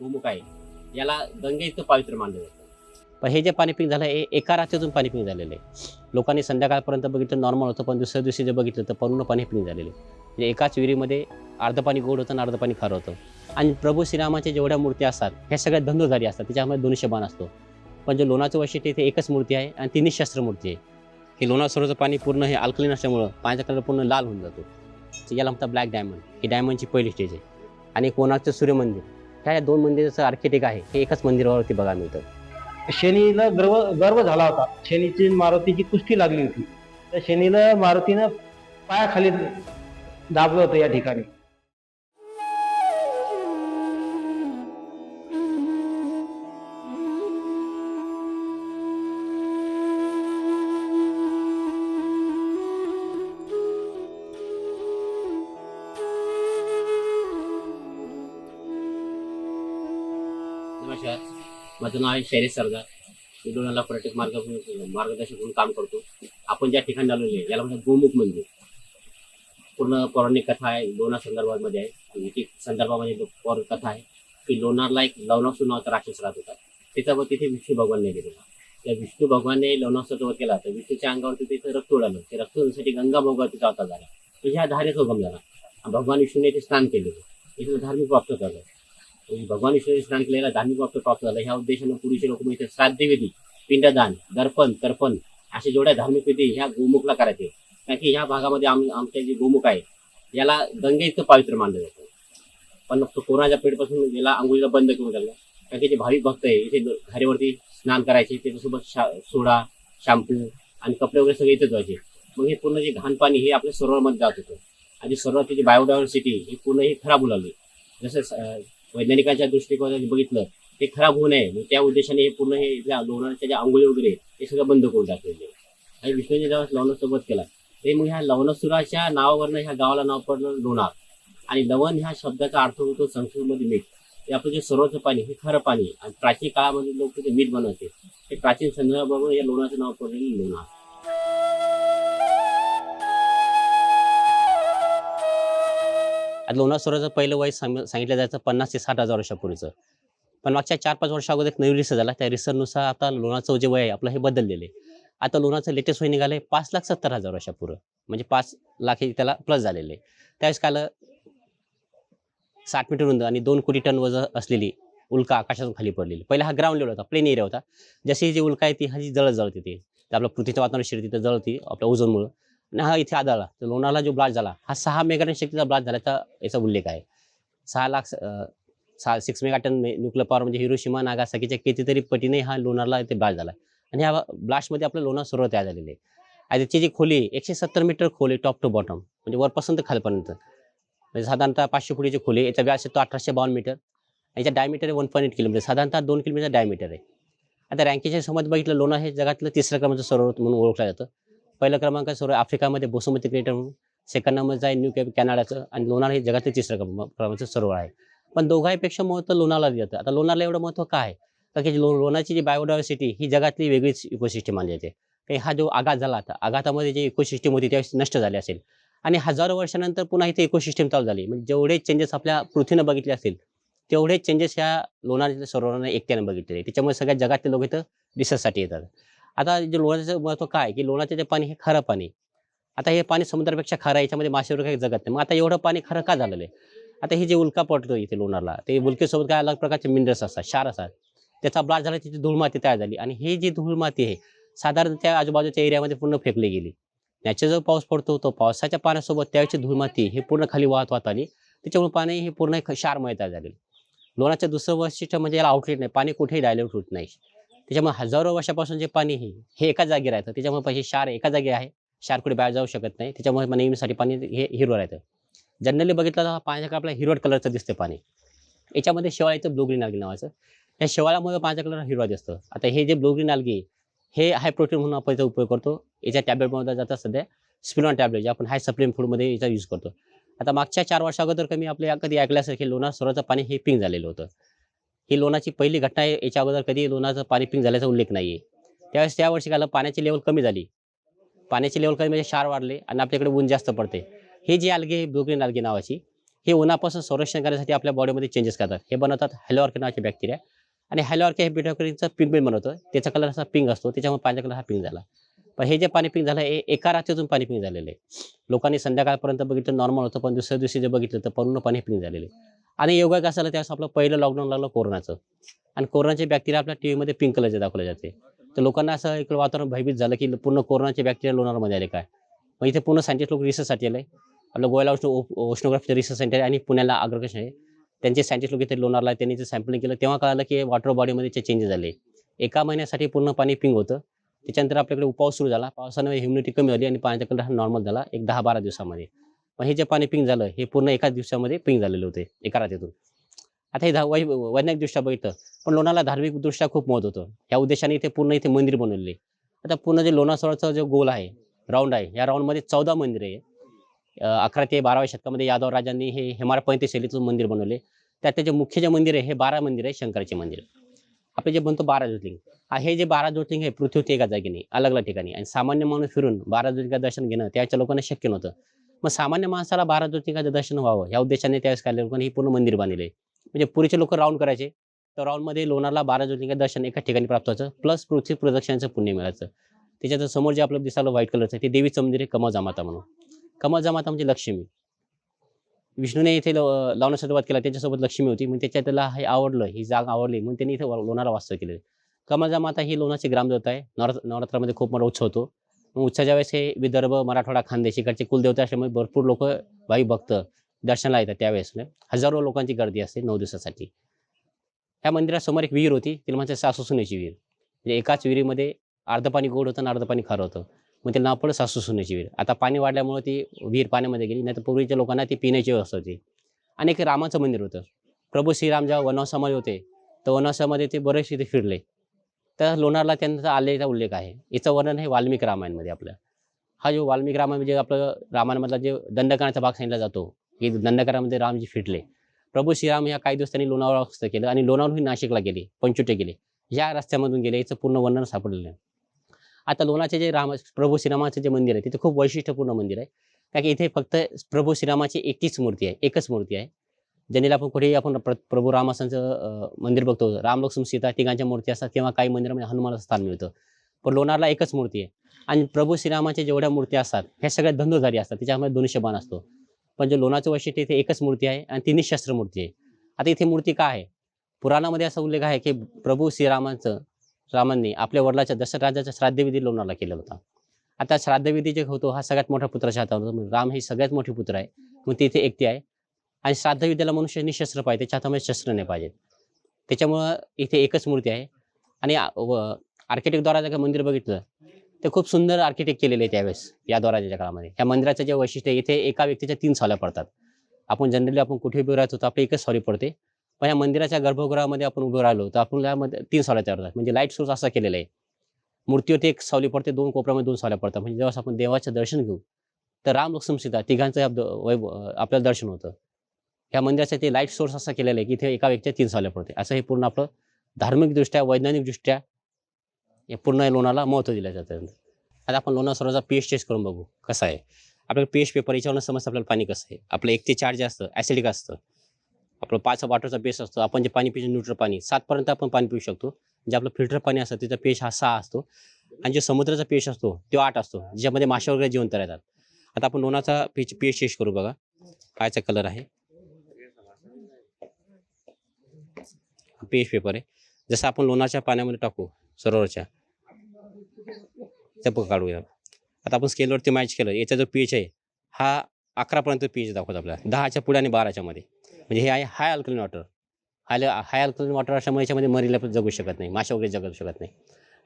गोमुख आहे. याला गंगेचं पवित्र मानलं जातं. पण हे जे पाणी पिंक झालं हे एका रात्रीतून पाणी पिंक झालेलं आहे. लोकांनी संध्याकाळपर्यंत बघितलं नॉर्मल होतं पण दुसऱ्या दिवशी जे बघितलं तर पूर्ण पाणी पिंक झालेलं आहे. म्हणजे एकाच विहिरीमध्ये अर्ध पाणी गोड होतं आणि अर्ध पाणी खारं होतं. आणि प्रभू श्रीरामाच्या जेवढ्या मूर्ती असतात ह्या सगळ्या धनुधारी असतात त्याच्यामध्ये दोनशे बाण असतो. पण जे लोणाचं वैशिष्ट्य इथे एकच मूर्ती आहे आणि तिन्ही शस्त्रमूर्ती आहे. हे लोणार सरोवरचं पाणी पूर्ण हे अल्कलीन असल्यामुळं पाण्याचा कलर पूर्ण लाल होऊन जातो. याला म्हणतात ब्लॅक डायमंड. ही डायमंडची पहिली स्टेज आहे. आणि कोणाचं सूर्यमंदिर. ह्या दोन मंदिराचं आर्किटेक्ट आहे हे एकाच मंदिरावरती बघायला मिळतं. शनीला गर्व गर्व झाला होता. शनीची मारुतीची कुस्ती लागली होती. तर शनीला मारुतीनं पायाखाली दाबलं होतं या ठिकाणी. नमस्कार माझं नाव आहे शैलेश सरदार. मी लोणाला पर्यटक मार्ग मार्गदर्शक म्हणून काम करतो. आपण ज्या ठिकाणी आलेलो आहे याला म्हणजे गोमुख मंदिर. पूर्ण पौराणिक कथा आहे लोणार संदर्भामध्ये आहे. आणि ती संदर्भामध्ये पौर कथा आहे की लोणारला एक लवणासू नावाचा राक्षस राहत होता. त्याच्यावर तिथे विष्णू भगवानने गेलेला त्या विष्णू भगवानने लवणासूचा वध केला तर विष्णूच्या अंगावरती तिथे रक्त उडालं. ते रक्त उडण्यासाठी गंगा भोगा तिचा अवतार झाला. म्हणजे ह्या धारेचा उगम झाला. भगवान विष्णूने ते स्नान केलेलं. इथं धार्मिक प्राप्त झालं म्हणजे भगवान ईश्वर स्नान केलेला धार्मिक प्राप्त प्राप्त झाला. ह्या उद्देशाने पुरुषे लोक इथे श्राद्ध विधी पिंडदान दर्पण तर्पण अशा जेवढ्या धार्मिक विधी ह्या गोमुखला करायचे. कारण की ह्या भागामध्ये आम आमच्या जे गोमुख आहे याला गंगे इतकं पवित्र मानलं जातं. पण फक्त कोरोनाच्या पेठपासून याला आंघोळीला बंद करून झालं कारण की जे भाविक भक्त आहे इथे घारीवरती स्नान करायचे त्याच्यासोबत शा सोडा शॅम्पू आणि कपडे वगैरे सगळे इथेच व्हायचे मग हे पूर्ण जे घाण पाणी हे आपल्या सरोवरमध्ये जात होतं. आणि सरोवरची जी बायोडायव्हर्सिटी ही पूर्ण ही खराब होऊ लागली. जसं वैज्ञानिकांच्या दृष्टिकोनाने बघितलं ते खराब होऊ नये. त्या उद्देशाने हे पूर्ण हे लोणाच्या लोणारच्या ज्या आंघोळी वगैरे हे सगळं बंद करून टाकलेले. आणि विष्णूने जेव्हा लवणासोबत केला ते मग ह्या लवणसुराच्या नावावरनं ह्या गावाला नाव पडलं लोणार. आणि लवण ह्या शब्दाचा अर्थ होतो संस्कृतमध्ये मीठ. ते आपलं जे सरोवरचं पाणी हे खरं पाणी आणि प्राचीन काळामध्ये लोक ते मीठ बनवते ते प्राचीन संदर्भावरून या लोणाचं नाव पडलेलं लोणार. आता लोणार सरोवराचं पहिलं वय सांग- सांगितलं जायचं पन्नास ते साठ हजार वर्षापूर्वीचं. पण मागच्या चार पाच वर्षा अगोदर एक नवीन रिसर्च झाला त्या रिसर्चनुसार आता लोणाचं जे वय आहे आपलं हे बदललेलं आहे. आता लोणाचं लेटेस्ट वय निघालं आहे पाच लाख सत्तर हजार वर्षापूर्वी. म्हणजे पाच लाख हे त्याला प्लस झालेले आहे. त्यावेळेस काल साठ मीटर रुंद आणि दोन कोटी टन वजन असलेली उल्का आकाशातून खाली पडलेली. पहिला हा ग्राउंड लेवल होता प्लेन एरिया होता. जशी जी उल्का आहे ती हा जी जळत जळते ती. आपलं पृथ्वीचं वातावरण शिरते तर जळती आपल्या ओझोनमुळं आणि हा इथे आदळला. तर लोणारला जो ब्लास्ट झाला हा सहा मेगाटन शक्तीचा ब्लास्ट झाल्याचा याचा उल्लेख आहे. सहा लाख सहा सिक्स मेगाटन न्यूक्लियर पॉवर म्हणजे हिरोशिमा नागासाकीच्या कितीतरी पटीने हा लोणारला इथे ब्लास्ट झाला. आणि ह्या ब्लास्टमध्ये आपलं लोणार सरोवर तयार झालेले आहे. आणि त्याची जी खोली एकशे सत्तर मीटर खोली टॉप टू बॉटम म्हणजे वरपासून तर खालपर्यंत. म्हणजे साधारणतः पाचशे फुटीची खोली याचा व्यास येतो अठराशे बावन्न मीटर याचा डायमीटर आहे वन पॉईंट एट किलोमीटर साधारणतः दोन किलोमीटर डायमीटर आहे. आता रँकेच्या समज बघितलं लोणार हे जगातलं तिसऱ्या क्रमांकाचं सरोवर म्हणून ओळखलं जातं. पहिला क्रमांक सरोवर आफ्रिकामध्ये बोसोमती क्रिएटर म्हणून सेकंड नंबरचं आहे न्यू कॅप कॅनडाचं आणि लोणार हे जगातील तिसरं क्रमांक क्रमांकाचं सरोवर आहे. पण दोघांपेक्षा महत्त्व लोणारला जातं आता लोणारला एवढं महत्त्व काय आहे? कारण की लो लोणारची जी बायोडायव्हर्सिटी ही जगातली वेगळीच इकोसिस्टीम मानली जाते. की हा जो आघात झाला आता आघातामध्ये जी इकोसिस्टीम होती त्यावेळेस नष्ट झाली असेल. आणि हजारो वर्षानंतर पुन्हा इथे इकोसिस्टीम चालू झाली. म्हणजे जेवढे चेंजेस आपल्या पृथ्वीनं बघितले असतील तेवढे चेंजेस ह्या लोणार सरोवरानं एकट्यानं बघितले त्याच्यामुळे सगळ्या जगातले लोक इथं रिसर्चसाठी येतात. आता जे लोणाचं महत्त्व काय की लोणाचं जे पाणी हे खरं पाणी आता हे पाणी समुद्रापेक्षा खरं याच्यामध्ये मासे वगैरे काही जगत नाही. मग आता एवढं पाणी खरं का झालेलं आहे? आता ही जे उल्का पडतो इथे लोणारला ते उल्केसोबत काय अलग प्रकारचे मिनरल्स असतात? क्षार असतात. त्याचा ब्लास्ट झाला तिथे धूळमाती तयार झाली. आणि ही जी धूळ माती आहे साधारण त्या आजूबाजूच्या एरियामध्ये पूर्ण फेकली गेली. त्याचा जो पाऊस पडतो तो पावसाच्या पाण्यासोबत त्याची धूळ माती हे पूर्ण खाली वाहत वाहत आली. त्याच्यामुळे पाणी हे पूर्ण क्षारमय तयार झाले लोणाचं दुसरं वैशिष्ट्य म्हणजे याला आउटलेट नाही. पाणी कुठेही डायल्यूट होत नाही. त्याच्यामुळे हजारो वर्षापासून जे पाणी आहे हे एका जागी राहतं. त्याच्यामुळे पैसे क्षार एका जागी आहे. क्षार कुठे बाहेर जाऊ शकत नाही. त्याच्यामुळे नेहमीसाठी पाणी हे हिरवं राहतं. जनरली बघितलं तर पाण्याचा आपल्याला हिरवट कलरचं दिसतं पाणी. याच्यामध्ये शेवाळ येतं ब्लू ग्रीन नावाचं. या शेवाळामुळे पाण्याचा कलर हिरवा दिसतं. आता हे जे ब्लू ग्रीन हे हाय प्रोटीन म्हणून आपण याचा उपयोग करतो. याच्या टॅबलेटमध्ये जातात सध्या स्पिलॉन टॅबलेट जे आपण हाय सप्लिम फूडमध्ये याचा यूज करतो. आता मागच्या चार वर्षा अगोदर कमी आपल्या कधी ऐकल्यासारखे लोणार सरोवरचं पाणी हे पिंक झालेलं होतं. ही लोणाची पहिली घटना आहे याच्या अगोदर कधी लोणाचं पाणी पिंक झाल्याचा उल्लेख नाही आहे त्यावेळेस त्या वर्षी काय पाण्याची लेवल कमी झाली. पाण्याची लेवल कमी म्हणजे क्षार वाढले आणि आपल्याकडे ऊन जास्त पडते. हे जी आलगी आहे ब्लू ग्रीन नावाची हे उन्हापासून संरक्षण करण्यासाठी आपल्या बॉडीमध्ये चेंजेस करतात. हे बनवतात हॅलोआर्के नावाचे बॅक्टेरिया आणि हॅलोआर्के हे बिटाकरीचं पिंक बनवतं. त्याचा कलर असा पिंक असतो. त्याच्यामुळे पाण्याचा कलर हा पिंक झाला. पण हे जे पाणी पिंक झालं हे एका रात्रीतून पाणी पिंक झालेलं आहे. लोकांनी संध्याकाळपर्यंत बघितलं नॉर्मल होतं पण दुसऱ्या दिवशी जे बघितलं तर पूर्ण पाणी पिंक झालेलं आहे. आणि योगा कसं झालं त्यावेळेस आपलं पहिलं लॉकडाऊन लागलं कोरोनाचं. आणि कोरोनाचे बॅक्टेरिया आपल्या टी व्हीमध्ये पिंक कलरचे दाखवले जाते. तर लोकांना असं एक वातावरण भयभीत झालं की पूर्ण कोरोनाचे बॅक्टेरिया लोणारमध्ये आले काय? मग इथे पूर्ण सायंटिस्ट लोक रिसर्चसाठी आले. आपलं गोव्याला उष्ण उष्णोग्राफीचं रिसर्च सेंटर आहे आणि पुण्याला अग्रकश आहे. त्यांचे सायंटिस्ट लोक इथे लोणारला आहे. त्यांनी ते सॅम्पलिंग केलं. तेव्हा कळालं की वॉटर बॉडीमध्ये चेंजेस झाले. एका महिन्यासाठी पूर्ण पाणी पिंक होतं. त्याच्यानंतर आपल्याकडे पाऊस सुरू झाला. पावसानं ह्युमिडिटी कमी झाली आणि पाण्याचा कलर हा नॉर्मल झाला. एक दहा बारा दिवसामध्ये. मग हे जे पाणी पिंक झालं हे पूर्ण एकाच दिवसामध्ये पिंक झालेले होते एका रात्रीतून. आता हे धा- वै वैज्ञानिकदृष्ट्या बघितलं पण लोणाला धार्मिकदृष्ट्या खूप महत्त्व होतं. या उद्देशाने इथे पूर्ण इथे मंदिर बनवलेले. आता पूर्ण जे लोणासोळाचा जो गोल आहे राऊंड आहे या राऊंडमध्ये चौदा मंदिर आहे. अकरा ते बाराव्या शतकामध्ये यादव राजांनी हे हेमाडपंथी शैलीचं मंदिर बनवले. त्यात त्याचे मुख्य जे मंदिर आहे हे बारा मंदिर आहे शंकराचे मंदिर. आपले जे म्हणतो बारा ज्योतिर्लिंग. हे जे बारा ज्योतिर्लिंग आहे पृथ्वीवरती एका जागी नाही अलग अलग ठिकाणी. आणि सामान्य माणूस फिरून बारा ज्योतिर्लिंगा दर्शन घेणं त्याच्या लोकांना शक्य नव्हतं. मग सामान्य माणसाला बारा ज्योतिर्लिंगाचं दर्शन व्हावं या उद्देशाने त्यावेळेस काय लोकांनी हे पूर्ण मंदिर बांधले म्हणजे पुरीचे लोक राऊंड करायचे. तर राऊंडमध्ये लोणारला बारा ज्योतिर्लिंगा दर्शन एका ठिकाणी प्राप्त व्हायचं प्लस पृथ्वी प्रदक्षिणाचं पुण्य मिळायचं. त्याच्यात समोर जे आपलं दिसालं व्हाईट कलरचं ते देवीचं मंदिर आहे कमळ जामाता म्हणून. कमळ जामाता म्हणजे लक्ष्मी. विष्णूने इथे ल- लावण्यास सुरुवात केला. त्याच्यासोबत लक्ष्मी होती. मग त्याच्या त्याला हे आवडलं. ही जाग आवडली. म्हणून त्यांनी इथे लोणाला वास्तव केले. कमळजा माता ही लोणाची ग्रामदेवता आहे. नवरात्र नवरात्रामध्ये खूप मोठा उत्सव होतो. मग उत्सवाच्या वेळेस हे विदर्भ मराठवाडा खानदेश इकडचे कुलदेवता असल्यामुळे भरपूर लोक भाई भक्त दर्शनाला येतात त्यावेळेस. म्हणजे हजारो लोकांची गर्दी असते नऊ दिवसासाठी. ह्या मंदिरासमोर एक विहीर होती. तिला म्हणजे सासू सुनेची विहीर. म्हणजे एकाच विहिरीमध्ये अर्ध पाणी गोड होतं आणि अर्ध पाणी खारं होतं. मग ते नाव पडलं सासू सुनेची विहीर आता पाणी वाढल्यामुळे ती विहीर पाण्यामध्ये गेली नाही तर पूर्वीच्या लोकांना ती पिण्याची व्यवस्था होती. आणि एक रामाचं मंदिर होतं. प्रभू श्रीराम जेव्हा वनवासामध्ये होते तर वनवासामध्ये ते बरेच तिथे फिरले. तर लोणारला त्यांचा आलेला उल्लेख आहे. याचं वर्णन हे वाल्मिक रामायणमध्ये आपलं. हा जो वाल्मिक रामायण म्हणजे आपलं रामायणमधला जे दंडकारणाचा भाग सांगितला जातो की दंडकारामध्ये रामजी फिरले. प्रभू श्रीराम ह्या काही दिवस त्यांनी लोणावळा केलं आणि लोणावळहून नाशिकला गेले पंचुटे गेले. या रस्त्यामधून गेले याचं पूर्ण वर्णन सापडलेलं आहे आता लोणाचे जे राम प्रभू श्रीरामाचे जे मंदिर आहे तिथे खूप वैशिष्ट्यपूर्ण मंदिर आहे. कारण की इथे फक्त प्रभू श्रीरामाची एकटीच मूर्ती आहे एकच मूर्ती आहे. जनेला आपण कुठेही आपण प्र- प्रभू रामासांचं मंदिर बघतो राम लक्ष्मण सीता तिघांच्या मूर्ती असतात किंवा काही मंदिरामध्ये म्हणजे हनुमानाचं स्थान मिळतं. पण लोणारला एकच मूर्ती आहे. आणि प्रभू श्रीरामाच्या जेवढ्या मूर्ती असतात ह्या सगळ्या धंदोधारी असतात त्याच्यामध्ये दोनशे बाण असतो. पण जे लोणाचं वैशिष्ट्य इथे एकच मूर्ती आहे आणि तिन्ही शस्त्र मूर्ती आहे. आता इथे मूर्ती का आहे? पुराणामध्ये असा उल्लेख आहे की प्रभू श्रीरामाचं रामांनी आपल्या वडिलाच्या दशरथराजाच्या श्राद्धविधी लोणारला केला होता. आता श्राद्धविधी जे होतो हा सगळ्यात मोठा पुत्राच्या हातावर होतो. म्हणजे राम हे सगळ्यात मोठे पुत्र आहे. मग ते इथे एकटे आहे. आणि श्राद्धविधीला मनुष्य निशस्त्र पाहिजे त्याच्या हातामध्ये शस्त्र नाही पाहिजे त्याच्यामुळं इथे एकच मूर्ती आहे. आणि आर्किटेक्टद्वारा जर मंदिर बघितलं ते खूप सुंदर आर्किटेक्ट केलेले आहे त्यावेळेस या द्वाराच्या काळामध्ये. या मंदिराचं जे वैशिष्ट्य इथे एका व्यक्तीच्या तीन साल्या पडतात. आपण जनरली आपण कुठे उभे राहतो तर आपली एकच सॉरी पडते. पण या मंदिराच्या गर्भगृहामध्ये आपण उभं राहिलो तर आपण यामध्ये तीन सावल्या तयार होतात म्हणजे लाइट सोर्स असा केलेला आहे. मूर्तीवरती एक सावली पडते दोन कोपऱ्यामध्ये दोन सावल्या पडतात. म्हणजे जेव्हा आपण देवाचं दर्शन घेऊ तर राम लक्ष्मण सीता तिघांचं या द- आपल्याला दर्शन होतं. या मंदिराचं ते लाइट सोर्स असा केलेला आहे की इथे एका व्यक्तीच्या तीन सावल्या पडते. असं हे पूर्ण आपलं धार्मिकदृष्ट्या वैज्ञानिकदृष्ट्या हे पूर्ण लोणाला महत्त्व दिलं जातं. आता आपण लोणार सरोवराचा पी एच टेस्ट करून बघू कसं आहे. आपल्याला पी एच पेपर याच्यावरून समजतं आपल्याला पाणी कसं आहे. आपलं एक ते चार जे असतं ॲसिडिक असतं. आपलं पाच वॉटरचा बेस असतो आपण जे पाणी पितो न्यूट्रल पाणी सातपर्यंत आपण पाणी पिऊ शकतो. जे आपलं फिल्टर पाणी असतं त्याचा पेश हा सहा असतो. आणि जे समुद्राचा पेश असतो तो आठ असतो ज्यामध्ये मासे वगैरे जिवंत राहतात. आता आपण लोणाचा पेच पेश चेश करू बघा कायचा कलर आहे. पेश पेपर आहे. जसं आपण लोणाच्या पाण्यामध्ये टाकू सरोवरच्या. त्या बघ काढूया. आता आपण स्केलवरती मॅच केलं याचा जो पेच आहे हा अकरापर्यंत पेज दाखवतो आपल्याला. दहाच्या पुढे आणि बाराच्या मध्ये. म्हणजे हे आहे हाय अल्कलिन वॉटर हाय हाय अल्कलिन वॉटर असल्यामुळे याच्यामध्ये मरीला पण जगू शकत नाही मासे वगैरे जगू शकत नाही.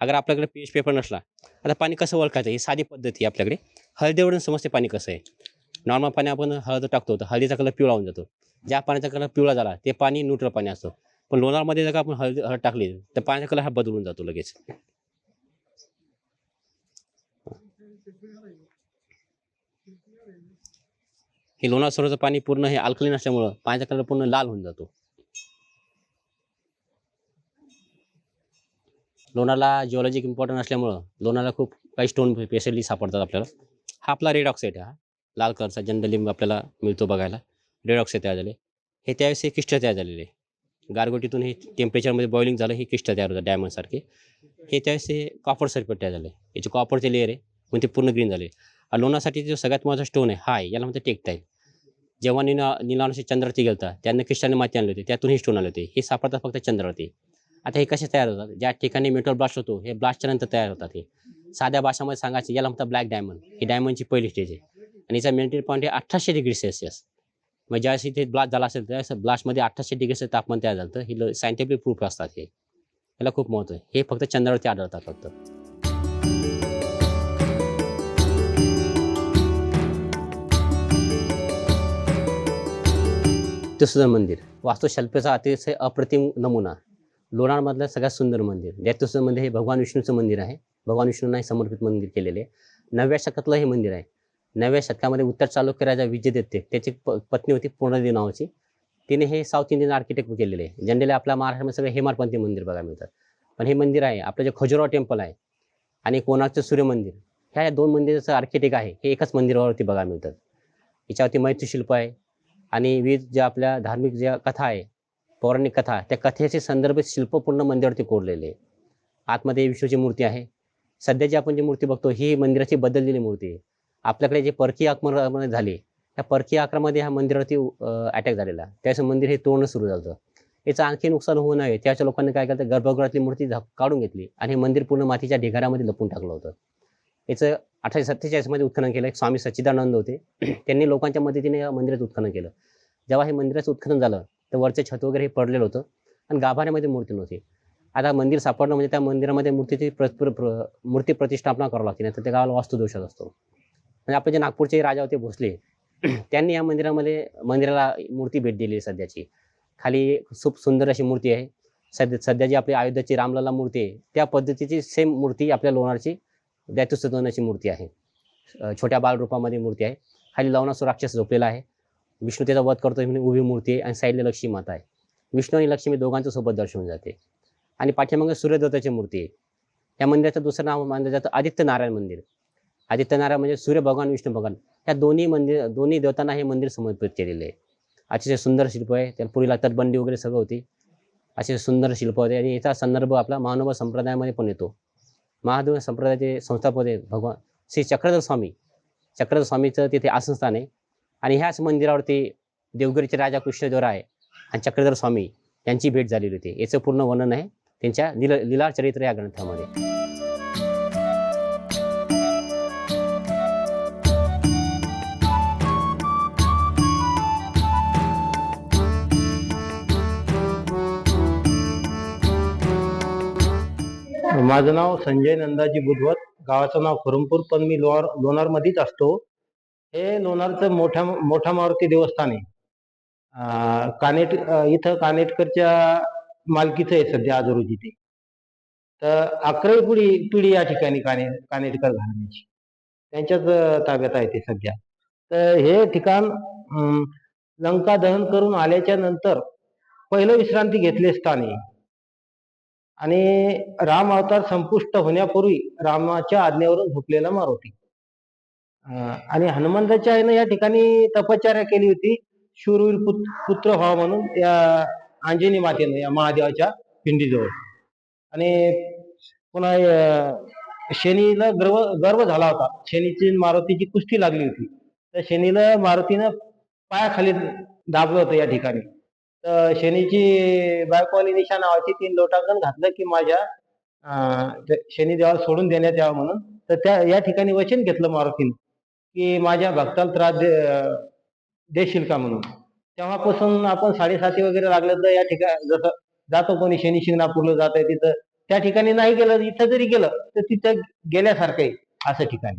अगर आपल्याकडे पीएच पेपर नसला आता पाणी कसं ओळखायचं? ही साधी पद्धती आहे आपल्याकडे. हळदीवरून समजते पाणी कसं आहे. नॉर्मल पाणी आपण हळद टाकतो तर हळदीचा कलर पिवळा होऊन जातो. ज्या पाण्याचा कलर पिवळा झाला ते पाणी न्यूट्रल पाणी असतं. पण लोणारमध्ये जर का आपण हळद हळद टाकली तर पाण्याचा कलर हा बदलून जातो लगेच. हे लोणार सरोवरचं पाणी पूर्ण हे अल्कलीन असल्यामुळं पाण्याचा कलर पूर्ण लाल होऊन जातो. लोणारला जिओलॉजिक इम्पॉर्टंट असल्यामुळं लोणारला खूप काही स्टोन स्पेशली सापडतात आपल्याला. हा आपला रेड ऑक्साईड हा. लाल कलरचा जनरली आपल्याला मिळतो बघायला. रेडॉक्स तयार झाले. हे त्यावेळेस हे किष्ट तयार झालेले. गारगोटीतून हे टेम्परेचरमध्ये बॉइलिंग झालं हे किष्ट तयार होतं डायमंडसारखे हे त्यावेळेस हे कॉपर सर्किट तयार झाले. याचे कॉपरचे लेअर आहे पण ते पूर्ण ग्रीन झाले. लोणासाठी जो सगळ्यात महत्त्वाचा स्टोन आहे हा आहे. याला म्हणतात टेक्टाईल. जेव्हा निना निलावशी चंद्रावरती गेलता त्यांना क्रिस्टाने माती आणली होती त्यातून हे स्टोन आले होते. हे सापडतात फक्त चंद्रावरती. आता हे कसे तयार होतात? ज्या ठिकाणी मेटल ब्लास्ट होतो हे ब्लास्टच्या नंतर तयार होतात हे. साध्या भाषामध्ये सांगायचं याला म्हणतात ब्लॅक डायमंड ही डायमंडची पहिली स्टेज आहे. आणि याचा मेल्टिंग पॉईंट आहे अठराशे डिग्री सेल्सिअस मग ज्यावेळेस इथे ब्लास्ट झाला असेल त्यावेळेस ब्लास्टमध्ये अठराशे डिग्रीचं तापमान तयार झालं हे सायंटिफिक प्रूफ असतात हे. याला खूप महत्त्व आहे. हे फक्त चंद्रावरती आढळतात फक्त. तुसर मंदिर. वास्तुशिल्पाचा अतिशय अप्रतिम नमुना. लोणारमधलं सगळ्यात सुंदर मंदिर. देवतुसर मंदिर हे भगवान विष्णूचं मंदिर आहे. भगवान विष्णूंना हे समर्पित मंदिर केलेले आहे. नवव्या शतकातलं हे मंदिर आहे. नवव्या शतकामध्ये उत्तर चालुक्य राजा विजयदत्ते त्याची प पत्नी होती पूर्णदेवी नावाची. तिने हे साऊथ इंडियन आर्किटेक्ट केलेले आहे. जनरली आपल्या महाराष्ट्रामध्ये सगळे हेमारपंथी मंदिर बघायला मिळतात. पण हे मंदिर आहे आपलं जे खजुराव टेम्पल आहे आणि कोणाचं सूर्य मंदिर. ह्या दोन मंदिराचं आर्किटेक्ट आहे हे एकाच मंदिरावरती बघायला मिळतात. याच्यावरती मैत्रीशिल्प आहे. आणि वीज ज्या आपल्या धार्मिक ज्या कथा आहे पौराणिक कथा त्या कथेचे संदर्भ शिल्प पूर्ण मंदिरावरती कोरलेले. आहे आतमध्ये विष्णूची मूर्ती आहे. सध्या जी आपण जी मूर्ती बघतो ही मंदिराची बदललेली मूर्ती आहे. आपल्याकडे जे परकीय आक्रमण झाले त्या परकीय आक्रमणामध्ये ह्या मंदिरावरती अटॅक झालेला. त्याचं मंदिर हे तोडणं सुरू झालं. याचं आणखी नुकसान होऊ नये. त्याच्या लोकांनी काय केलं तर गर्भगृहातली मूर्ती काढून घेतली आणि हे मंदिर पूर्ण मातीच्या ढिगाऱ्यामध्ये लपून टाकलं होतं. याचं अठराशे सत्तेचाळीसमध्ये उत्खनन केलं. स्वामी सच्चिदानंद होते. त्यांनी लोकांच्या मदतीने या मंदिराचं उत्खनन केलं. जेव्हा हे मंदिराचं उत्खनन झालं तर वरचं छत वगैरे हे पडलेलं होतं आणि गाभाऱ्यामध्ये मूर्ती नव्हती. आता मंदिर सापडणं म्हणजे त्या मंदिरामध्ये मूर्तीची प्र प्र- प्र- मूर्ती प्रतिष्ठापना करावी लागते नाही तर त्या गावाला वास्तुदोषात असतो. म्हणजे आपले जे नागपूरचे राजा होते भोसले त्यांनी या मंदिरामध्ये मंदिराला मूर्ती भेट दिली आहे सध्याची. खाली खूप सुंदर अशी मूर्ती आहे. सध्या सध्या जी आपली अयोध्याची रामलला मूर्ती आहे त्या पद्धतीची सेम मूर्ती आपल्या लोणारची दैतुसदनाची मूर्ती आहे. छोट्या बालरूपामध्ये मूर्ती आहे. खाली लवणासो राक्षस झोपलेला आहे. विष्णू त्याचा वध करतो म्हणून उभी मूर्ती आहे आणि साईडला लक्ष्मी माता आहे. विष्णू आणि लक्ष्मी दोघांचं सोबत दर्शवून जाते. आणि पाठीमागे सूर्यदेवताची मूर्ती आहे. या मंदिराचं दुसरं नाव मानलं जातं आदित्य नारायण मंदिर. आदित्य नारायण म्हणजे सूर्य भगवान विष्णू भगवान. या दोन्ही मंदिर दोन्ही देवतांना हे मंदिर समर्पित केलेले आहे. अतिशय सुंदर शिल्प आहे. त्याला पुरीला तटबंदी वगैरे सगळं होती. असे सुंदर शिल्प होते. आणि याचा संदर्भ आपला महानुभाव संप्रदायामध्ये पण येतो. महादेव संप्रदायाचे संस्थापक आहेत. भगवान श्री चक्रधर स्वामी. चक्रधर स्वामीचं तिथे आसनस्थान आहे. आणि ह्याच मंदिरावरती देवगिरीचे राजा कृष्णदेवराय आहे आणि चक्रधर स्वामी यांची भेट झालेली होती. याचं पूर्ण वर्णन आहे त्यांच्या लिला लिलाचरित्र या ग्रंथामध्ये. माझं नाव संजय नंदाजी बुधवत गावाचं नाव खुरमपूर पण मी लोणार लोणारमध्येच असतो. हे लोणारचं मोठ्या मोठा मारुती देवस्थान आहे. कानेट इथं कानेटकरच्या मालकीचं आहे सध्या आज रोजी ते. तर अकरावी पिढी पिढी या ठिकाणी काने कानेटकर घराण्याची. त्यांच्याच ताब्यात आहे ते सध्या. तर हे ठिकाण लंका दहन करून आल्याच्यानंतर पहिलं विश्रांती घेतले स्थान आहे. आणि राम अवतार संपुष्ट होण्यापूर्वी रामाच्या आज्ञेवरून झोपलेला मारुती. आणि हनुमंताच्या आईनं या ठिकाणी तपश्चर्या केली होती. शूरवीर पुत- पुत्र व्हावा म्हणून या अंजनी मातेनं या महादेवाच्या पिंडीजवळ. आणि पुन्हा शनीला गर्व गर्व झाला होता. शनीची मारुतीची कुस्ती लागली होती. तर शनीला मारुतीनं पायाखाली दाबलं होतं या ठिकाणी. तर शनीची बायको निशा नावाची तीन लोटांकन घातलं की माझ्या शनी देवाला सोडून देण्यात यावं म्हणून. तर त्या या ठिकाणी वचन घेतलं मारुतीनं की माझ्या भक्ताला त्रास दे देशील का म्हणून. तेव्हापासून आपण साडेसाती वगैरे लागलं तर या ठिकाणी जसं जातो कोणी शनी शिंगणापूरला जात आहे तिथं त्या ठिकाणी नाही गेलं इथं जरी गेलं तर तिथं गेल्यासारखं आहे असं ठिकाणी.